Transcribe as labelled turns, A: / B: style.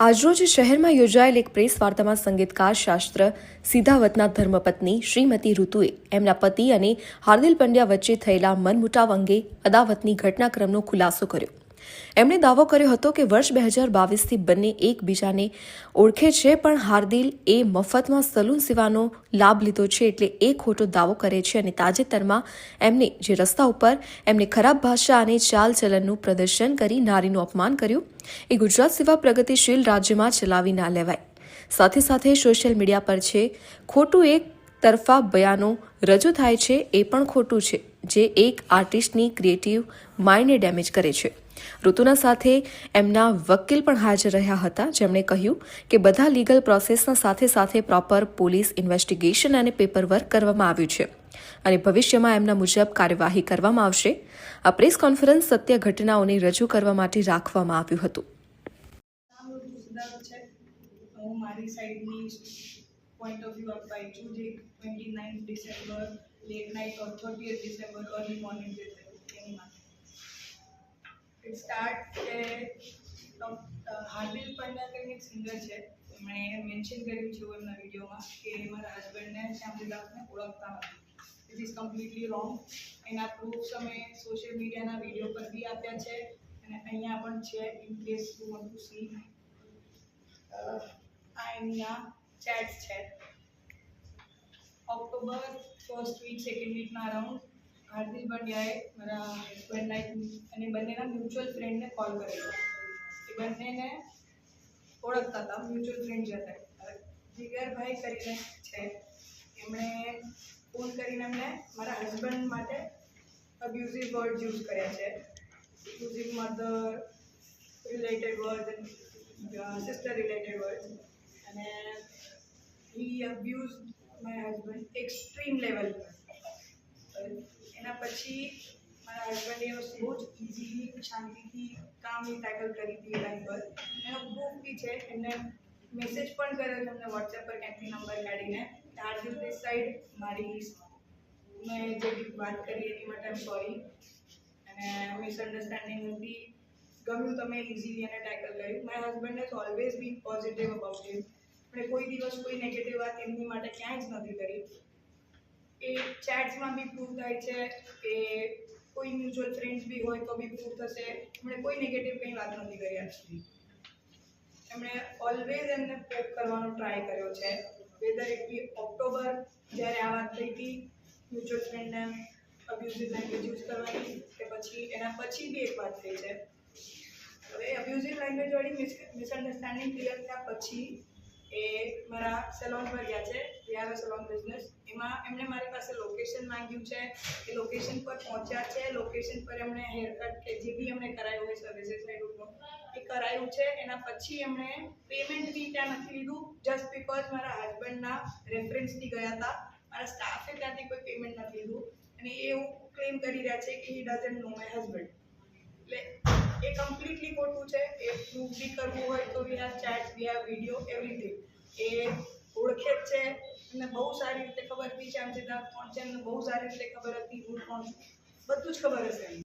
A: આજરોજ શહેરમાં યોજાયેલ એક પ્રેસ વાર્તામાં સંગીતકાર શાસ્ત્ર સિદ્ધાવતના ધર્મપત્ની શ્રીમતી ઋતુએ એમના પતિ અને હાર્દિલ પંડ્યા વચ્ચે થયેલા મનમુટાવ અંગે અદાવતની ઘટનાક્રમનો ખુલાસો કર્યો. એમણે દાવો કર્યો હતો કે વર્ષ બે હજાર બાવીસથી બંને એકબીજાને ઓળખે છે, પણ હાર્દિલ એ મફતમાં સલૂન સેવાનો લાભ લીધો છે એટલે એ ખોટો દાવો કરે છે અને તાજેતરમાં એમને જે રસ્તા ઉપર એમને ખરાબ ભાષા અને ચાલચલનનું પ્રદર્શન કરી નારીનું અપમાન કર્યું, એ ગુજરાત સેવા પ્રગતિશીલ રાજ્યમાં ચલાવી ના લેવાય. સાથે સાથે સોશિયલ મીડિયા પર છે, ખોટું એક તરફા બયાનો રજૂ થાય છે એ પણ ખોટું છે, જે એક આર્ટિસ્ટની ક્રિએટિવ માઇન્ડને ડેમેજ કરે છે. ઋતુના સાથે એમના વકીલ પણ હાજર રહ્યા હતા. જેમણે કહ્યું કે બધા લીગલ પ્રોસેસના સાથે સાથે પ્રોપર પોલીસ ઇન્વેસ્ટિગેશન અને પેપર વર્ક કરવામાં આવ્યું છે અને ભવિષ્યમાં એમના મુજબ કાર્યવાહી કરવામાં આવશે. આ પ્રેસ કોન્ફરન્સ સત્ય ઘટનાઓને રજૂ કરવા માટે રાખવામાં આવ્યું હતું.
B: પોઈન્ટ ઓફ view અપાઈ છું જે twenty nine December late night or thirty December early morning જે એની માટે ઇટ સ્ટાર્ટ કે હાર્દિલ પંડ્યા કરીને એક સિંગર છે. એમણે મેન્શન કર્યું છે એમના વિડીયોમાં કે મારા હસબન્ડને શ્યામજીદાસને ઓળખતા નથી. ઇટ ઇઝ કમ્પ્લીટલી રોંગ એના પ્રૂફ્સ અમે સોશિયલ મીડિયાના વીડિયો પર બી આપ્યા છે અને અહીંયા પણ છે in case to want to see આ એમના ચેટ્સ છે. ઓક્ટોબર ફર્સ્ટ વીક સેકન્ડ વીકના અરાઉન્ડ હાર્દિક પંડ્યાએ મારા હસબન્ડ લાઈફ અને બંનેના મ્યુચ્યુઅલ ફ્રેન્ડને કોલ કરેલો એ બંનેને ઓળખતા હતા મ્યુચ્યુઅલ ફ્રેન્ડ જે હતા. જીગરભાઈ કરીને છે. એમણે ફોન કરીને એમને મારા હસબન્ડ માટે અબ્યુઝિવ વર્ડ યુઝ કર્યા છે. Abusive mother related word sister related word અને he abuse my husband extreme level પર એના પછી મારા હસબન્ડે વસ્તુ બહુ જ ઇઝીલી શાંતિથી કામની ટેકલ કરી હતી ટાઈમ પર. એનો બુક બી છે. એમને મેસેજ પણ કર્યો છે એમને વોટ્સએપ પર ક્યાંકથી નંબર કાઢીને. હાર્દિલ દિસ સાઈડ મારી મેં જે વાત કરી એની માટે આમ સોરી અને મિસઅન્ડરસ્ટેન્ડિંગ હતી ગમ્યું તમે ઇઝીલી એને ટેકલ કર્યું. My husband has always been positive about him આપણે કોઈ દિવસ કોઈ નેગેટિવ વાત એમની માટે ક્યાંય જ નથી કરી. એ ચેટ્સમાં બી પ્રૂવ થાય છે કે કોઈ મ્યુચ્યુઅલ ફ્રેન્ડ્સ બી હોય તો બી પ્રૂવ થશે. એમણે કોઈ નેગેટિવ કંઈ વાત નથી કરી આજ સુધી એમણે ઓલવેઝ એમને પોક કરવાનો ટ્રાય કર્યો છે. વેધર ઇટ બી ઓક્ટોબર જ્યારે આ વાત થઈ હતી મ્યુચ્યુઅલ ફ્રેન્ડને અબ્યુઝિવ લેંગ્વેજ યુઝ કરવાની કે પછી એના પછી બી એક વાત થઈ છે. હવે અબ્યુઝિવ લેંગ્વેજવાળી મિસઅન્ડરસ્ટેન્ડિંગ ક્લિયર થયા પછી એ મારા સલોન પર ગયા છે રિયારા સેલોન બિઝનેસ એમાં એમણે મારી પાસે લોકેશન માંગ્યું છે, એ લોકેશન પર પહોંચ્યા છે. લોકેશન પર એમણે હેરકટ કે જે બી એમણે કરાયું હોય સર્વિસીસ સાઈડનું એ કરાયું છે. એના પછી એમણે પેમેન્ટ બી ત્યાં નથી લીધું જસ્ટ બિકોઝ મારા હસબન્ડના રેફરન્સથી ગયા હતા. મારા સ્ટાફે ત્યાંથી કોઈ પેમેન્ટ નથી લીધું. અને એ એવું ક્લેમ કરી રહ્યા છે કે he doesn't know my husband એટલે એ કમ્પ્લીટલી ખોટું એ બી કરવું હોય તો have chat we have video everything એ ઓળખે જ છે. એમને બહુ સારી રીતે ખબર હતી આમ સિદ્ધાર્થ કોણ છે અને બહુ સારી રીતે ખબર હતી, હું કોણ બધું જ ખબર હશે એમને